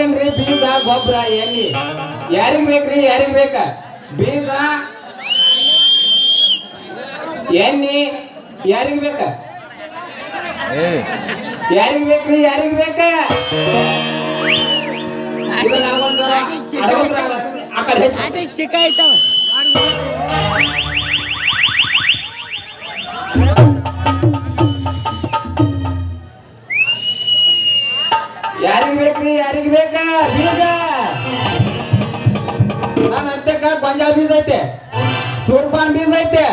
ಹಾಕೇನ್ರಿ ಬೀಜ ಗೊಬ್ಬರ ಎಲ್ಲಿ ಯಾರಿಗ್ ಬೇಕ್ರಿ ಯಾರಿಗ್ ಬೇಕ? ಬೀಜ ಎಣ್ಣಿ. ಯಾರಿಗ್ ಬೇಕ? ಯಾರಿಗ ಬೇಕ್ರಿ ಯಾರಿಗ್ ಬೇಕ? ಸಿಕ್ಕಾಯ್ತವ ಯಾರಿಗ್ ಯಾರಿಗೆ ಬೇಕಾ? ಬೀಜ. ನನ್ನ ಅಂತಕ್ಕ ಬೀಜ ಐತೆ. ಸೂರ್ಪಾನ್ ಬೀಜ ಐತೆ.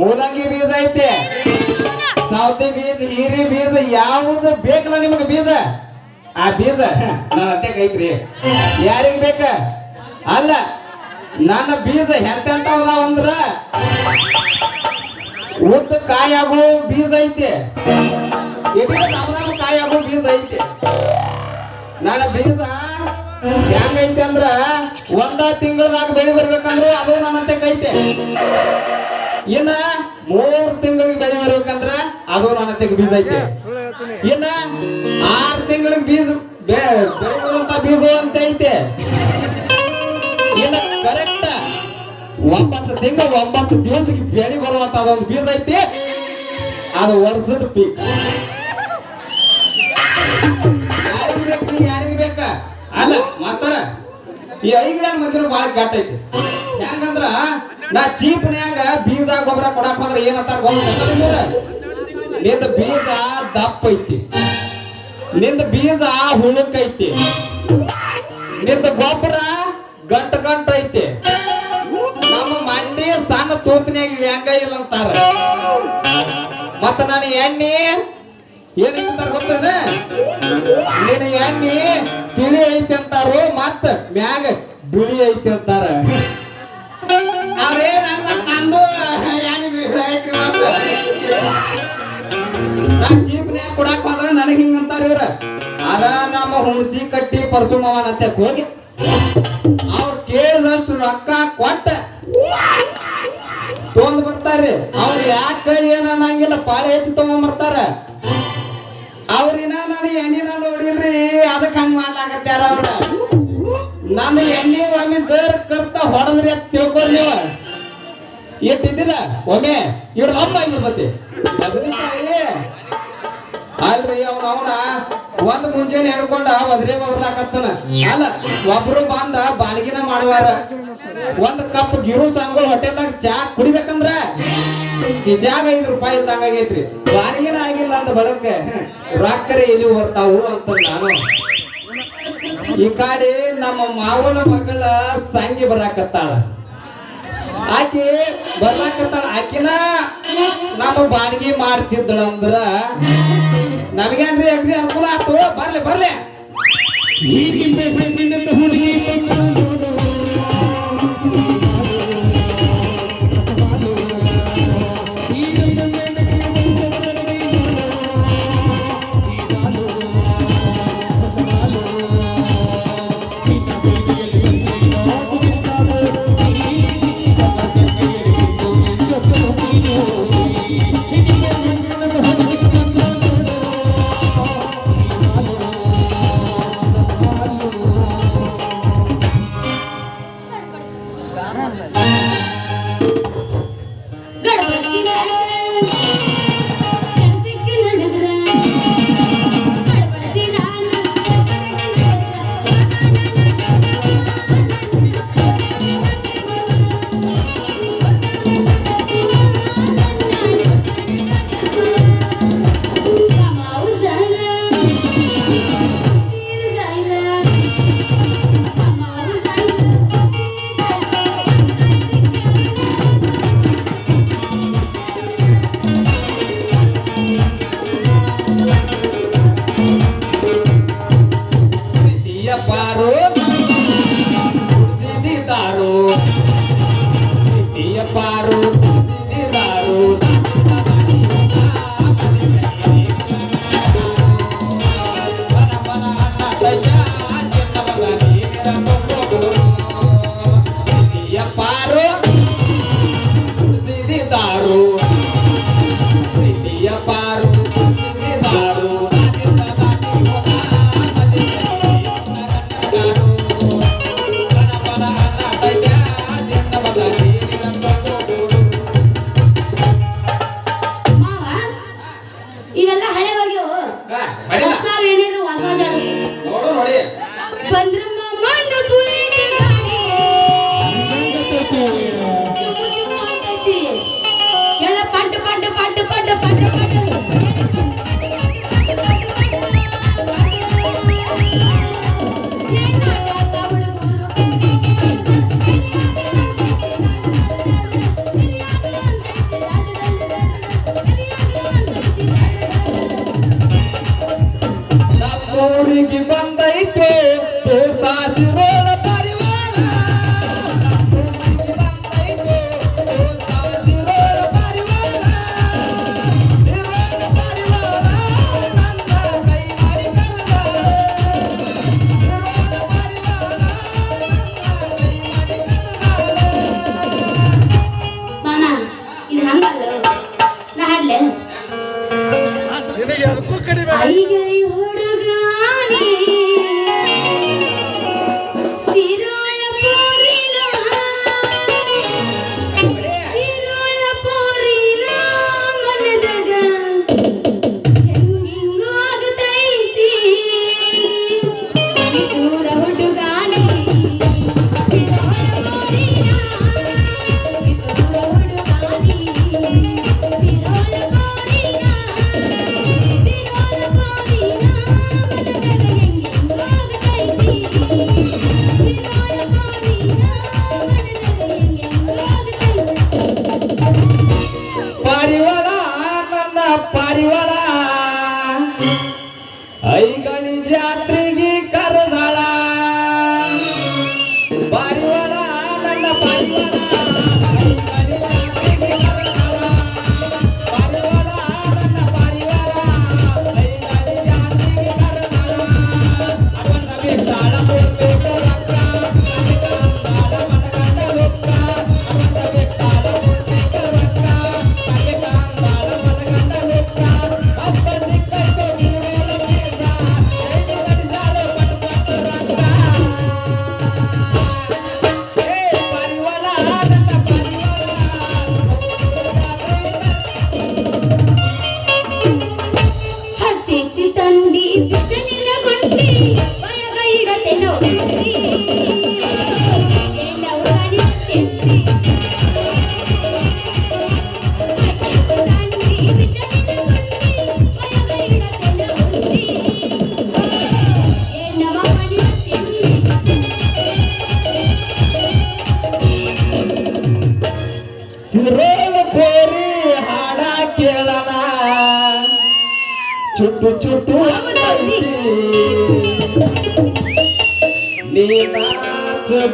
ಮೂಲಂಗಿ ಬೀಜ ಐತೆ. ಸೌತೆ ಬೀಜ ಹೀರಿ ಬೀಜ, ಯಾವುದು ಬೇಕಲ್ಲ ನಿಮಗೆ ಬೀಜ? ಆ ಬೀಜ, ನಾನು ಅಂತ್ಯಕ್ಕ ಐತ್ರಿ ಯಾರಿಗ್ ಬೇಕ? ಅಲ್ಲ, ನನ್ನ ಬೀಜ ಅದಾವ ಅಂದ್ರ, ಉದ್ದ ಕಾಯಾಗೋ ಬೀಜ ಐತೆ. ಎಲ್ಲಿ ನಮ್ದಾಗ ಕಾಯಾಗೋ ಬೀಜ ಐತೆ? ನನ್ನ ಹೆಂಗೈತೆ ಅಂದ್ರ ಒಂದ ತಿಂಗಳದಾಗ ಬೆಳಿ ಬರ್ಬೇಕಂದ್ರೆ ಅದು ನನ್ನಂತೆ ಕೈತೆ ಇನ್ನ ಮೂರ್ ತಿಂಗಳಿಗೆ ಬೆಳಿ ಬರ್ಬೇಕಂದ್ರ ಅದು ನನ್ನಂತೆ ಬೀಜ ಐತೆ. ಇನ್ನ ಆರ್ ತಿಂಗಳಿಗೆ ಬೀಜ ಬೆ- ಬೆಳಿ ಬರುವಂತ ಬೀಜ ಅಂತ ಐತೆ. ಇನ್ನ ಕರೆಕ್ಟ್ ಒಂಬತ್ತು ತಿಂಗಳು ಒಂಬತ್ತು ದಿವಸಕ್ಕೆ ಬೆಳಿ ಬರುವಂತ ಅದೊಂದು ಬೀಜ ಐತಿ. ಅದು ವರ್ಷದ ಪೀಕ್ ಯಾರಿಗ್ ಬೇಕು ಅಲ್ಲ ಮಾತಾರ ಈ ಐಗ್ಲ ಮಂದಿರ ಬಹಳ ಘಾಟ್ ಐತಿ. ಯಾಕಂದ್ರ ನಾ ಚೀಪ್ನ್ಯಾಗ ಬೀಜ, ಗೊಬ್ಬರ ಕೊಡಕ್ ಬಂದ್ರೆ ಏನಂತಾರ ನಿಂದ ಬೀಜ ದಪ್ಪ ಐತಿ. ನಿಂದ ಬೀಜ ಹುಳುಕ್ ಐತಿ. ನಿಂದ ಗೊಬ್ಬರ ಗಂಟ ಗಂಟ ಐತಿ. ನಮ್ಮ ಮಂಡಿ ಸಣ್ಣ ತೂತನ್ಯಾಗ ಇಲ್ಲಿ ಹೆಂಗ ಇಲ್ಲ ಅಂತಾರ. ಮತ್ತ ನಾನು ಎಣ್ಣೆ? ಏನಂತಾರ ಗೊತ್ತದ ನಿನ್ನ ಎಣ್ಣೆ ತಿಳಿ ಐತಿ ಅಂತಾರು ಮತ್ತ ಮ್ಯಾಗ ಬಿಳಿ ಐತಿ ಅಂತಾರ. ಕೊಡಾಕ ಹೋದ್ರ ನನಗೆ ಹಿಂಗಂತಾರ ಇವ್ರ. ಅದ ನಮ್ಮ ಹುಣಸಿ ಕಟ್ಟಿ ಪರಸುಮವನ ಅಂತ ಹೋಗಿ. ಅವ್ರು ಕೇಳಿದಷ್ಟು ರೊಕ್ಕ ಕೊಟ್ಟ. ತೊಂದ್ ಬರ್ತಾರ್ರಿ ಅವ್ರು ಯಾಕ ಏನ ಅನ್ನಂಗಿಲ್ಲ, ಪಾಳೆ ಹೆಚ್ಚು ತಗೊಂಬರ್ತಾರ ಅವ್ರಿನ ನಾನು ಎಣ್ಣಿನ ನೋಡಿಲ್ರಿ ಅದಕ್ಕೆ ಹಂಗ ಮಾಡ್ಲಾಕತ್ಯಾರ ಅವ್ರ. ನನ್ನ ಎಣ್ಣೆ ಒಮ್ಮೆ ಜರ್ ಕರ್ತ ಹೊಡೆದ್ರಿ ಅಂತ ತಿಳ್ಕೊರಿ ನೀವು. ಎಟ್ಟಿದ್ದಿಲ್ಲ ಒಮ್ಮೆ ಇವ್ರ ಅಮ್ಮ ಇವ್ರ ಬತ್ತಿ ಅಲ್ರಿ ಅವನ ಅವನ ಒಂದ್ ಮುಂಜಾನೆ ಹೇಳ್ಕೊಂಡ ಒದ್ರೆ ಬದಲಾಕತ್ತನ ಅಲ್ಲ, ಒಬ್ರು ಬಂದ ಬಾಲಿಗಿನ ಮಾಡುವಾರ. ಒಂದ್ ಕಪ್ ಗಿರು ಸಂಗಳು ಹೊಟ್ಟೆದಾಗ ಚಾ ಕುಡಿಬೇಕಂದ್ರ ಕಿಶಾಗ ಐದು ರೂಪಾಯಿ ಇದ್ದಂಗ ಆಗೈತ್ರಿ. ಬಾರಿಗೆ ಆಗಿಲ್ಲ ಅಂತ ಬಳಕ ರಾಕರೆ ಎಲ್ಲಿ ಬರ್ತಾವು ಅಂತ ನಾನು. ಈ ಕಾಡಿ ನಮ್ಮ ಮಾವನ ಮಗಳ ಸಂಗಿ ಬರಾಕತ್ತಾಳ. ಆಕಿ ಬರ್ಲಾಕತ್ತಾಳ, ಆಕಿನ ನಮ್ಮ ಬಾಡಿಗೆ ಮಾಡ್ತಿದ್ದಳ ಅಂದ್ರ ನಮಗೇನ್ರಿ ಅಗ್ರಿ ಅನುಕೂಲ ಆತು? ಬರ್ಲಿ ಬರ್ಲಿ. ಪವರ್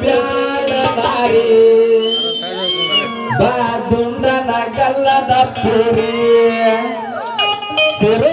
ಬ್ಯಾಡದಾರಿ ಬಾದುಂಡನ ಗಲ್ಲದ ಪುರಿ. ಸಿರು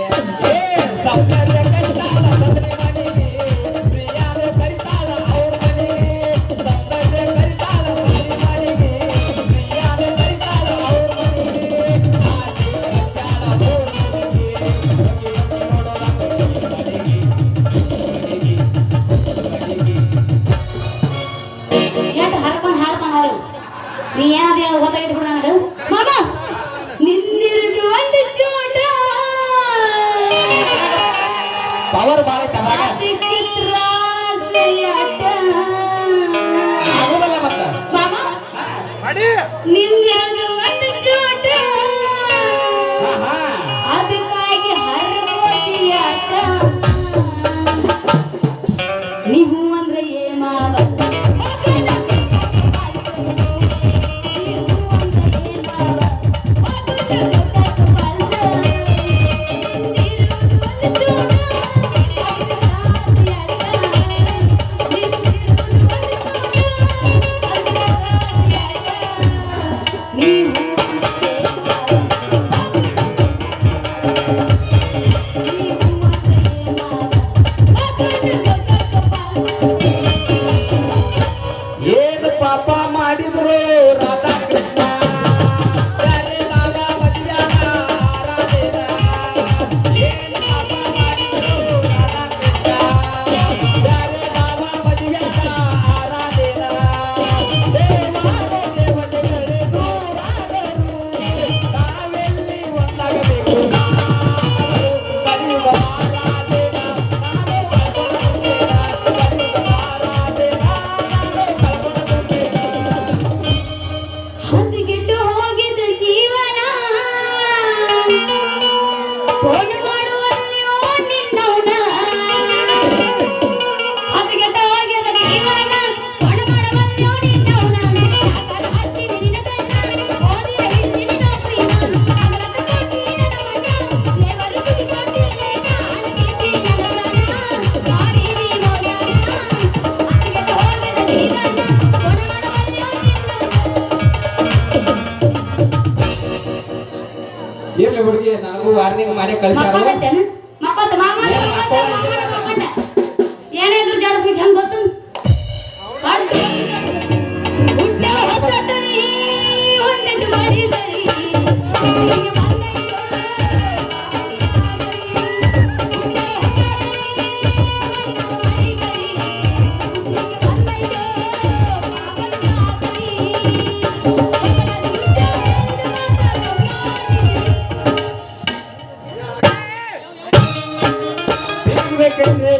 ഇന്ത്യ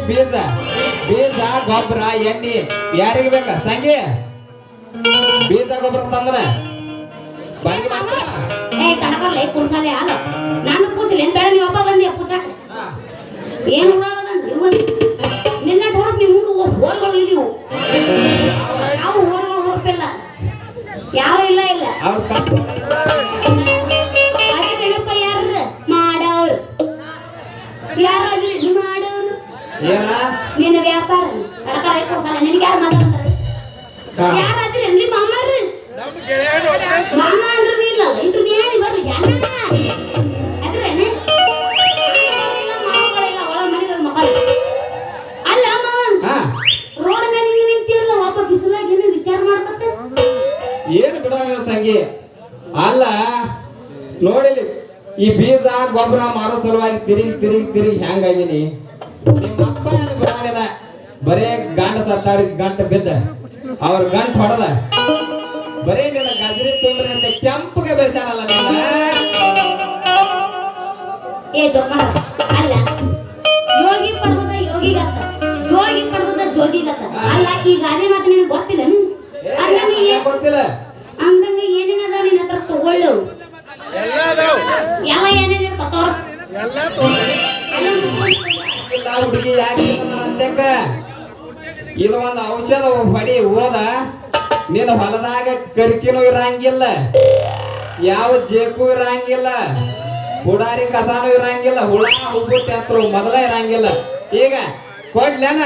ಬೀಜ ಬೀಜ ಗೊಬ್ಬರ ಎಣ್ಣೆ ಯಾರಿಗೆ ಬೇಕ? ಸಂಗಿ? ಬೀಜ ಗೊಬ್ಬರ ತಂದ್ರ? ಕನಕರ್ಲೆ ಕೂರ್ಸಲೆ ಅಲ್ಲ ನಾನು ಬೇಡ ನೀ ಒಬ್ಬ ಬಂದಿ ಕೂಚಾಕ ಏನ್ ಉಳ್ಳಾಳದನ್ ಇವ ನಿನ್ನ ಹೊರಗ್ ನೀವು ಹೋರ್ಗಳು ಇಲ್ಲಿ. ಯಾವ ಹೋರ್ಗಳು ಹೊರಪಿಲ್ಲ. ಯಾವ ಇಲ್ಲ ಇಲ್ಲ. ಅವ್ರ ಯಾರು ಮಾತಾಡ್ತಾರೆ. ಯಾರು ಅದ್ರಿ ಮಾಮಾರ್ರಿ? ನಮ್ಮ ಗೆಳೆಯರು ಒಬ್ಬನೇ ಮಾಮ ಅಂದ್ರೂ ಇಲ್ಲ ಇದ್ರ ಏನಿ ಬರ್ಲಿ ಯಾನ ಅದ್ರೇನೆ ಇಲ್ಲ ಮಾವಗಳಿಲ್ಲ ಒಳ ಮನೆಗೆ ಮಕ್ಕಳು ಅಲ್ಲ ಅಮ್ಮ ಹಾ. ರೋಡ್ ಮೇಲೆ ನಿಂತಿರಲ್ಲ ಒಬ್ಬ ಬಿಸಿಲಾಗ ಏನು ವಿಚಾರ ಮಾಡ್ಕತ್ತ ಏನು ಬಿಡಂಗಿಲ್ಲ ಸಂಗಿ. ಅಲ್ಲ ನೋಡಿಲಿ ಈ ಬೀಜ ಗೊಬ್ಬರ ಮಾರೋ ಸಲುವಾಗಿ ತಿರುಗಿ ತಿರುಗಿ ತಿರುಗಿ ಹೆಂಗಾಗಿನಿ ನಿಮ್ಮ ಅಪ್ಪ ಏನು ಬರೇ ಗಂಡ ಸತ್ತಾವ್ರಿಗೆ ಗಂಟ ಬಿದ್ದ. ಅವ್ರ ಗಂಟ ಹೊಡೆದ. ಬರೇ ನಿನ್ನ ಗಜರಿ ತುಂಬ್ರಿ ಅಂತ ಕೆಂಪಗೆ ಬೆಳೆಸಲ್ಲ ನಿನ್ನ ಏ? ಅಲ್ಲ. ಯೋಗಿ ಯೋಗಿಗತ್ತ. ಜೋಗಿ ಜೋಗಿಗತ್ತ. ಅಲ್ಲ ಈ ಗಾದೆ ಮಾತು ನಿನಗೆ ಗೊತ್ತಿಲ್ಲ ಅಂದಂಗ ಗೊತ್ತಿಲ್ಲ? ಅಂದಂಗ ಏನೇನ ಅದಾವ ನಿನ್ನ ಹತ್ರ ತಗೊಳ್ಳು ಎಲ್ಲ ಅದಾವ ಯಾವ ಏನೇನ ತೋರ್ಸ್. ಎಲ್ಲ ತೋರಿ ಇಲ್ಲ ಹುಡುಗಿ ಯಾಕೆ ಅಂತಕ್ಕ ಇದು ಒಂದು ಔಷಧ ಹೊಡಿ ಹೋದ. ನಿನ್ನ ಹೊಲದಾಗ ಕರ್ಕಿನೂ ಇರಂಗಿಲ್ಲ, ಯಾವ ಜೇಕು ಇರಂಗಿಲ್ಲ ಹುಡಾರಿ ಕಸಾನು ಇರಂಗಿಲ್ಲ, ಹುಳ ಹುಬ್ಬು ಟ್ಯಾಕ್ಟ್ರು ಮೊದಲ ಇರಂಗಿಲ್ಲ. ಈಗ ಕೊಡ್ಲೇನ?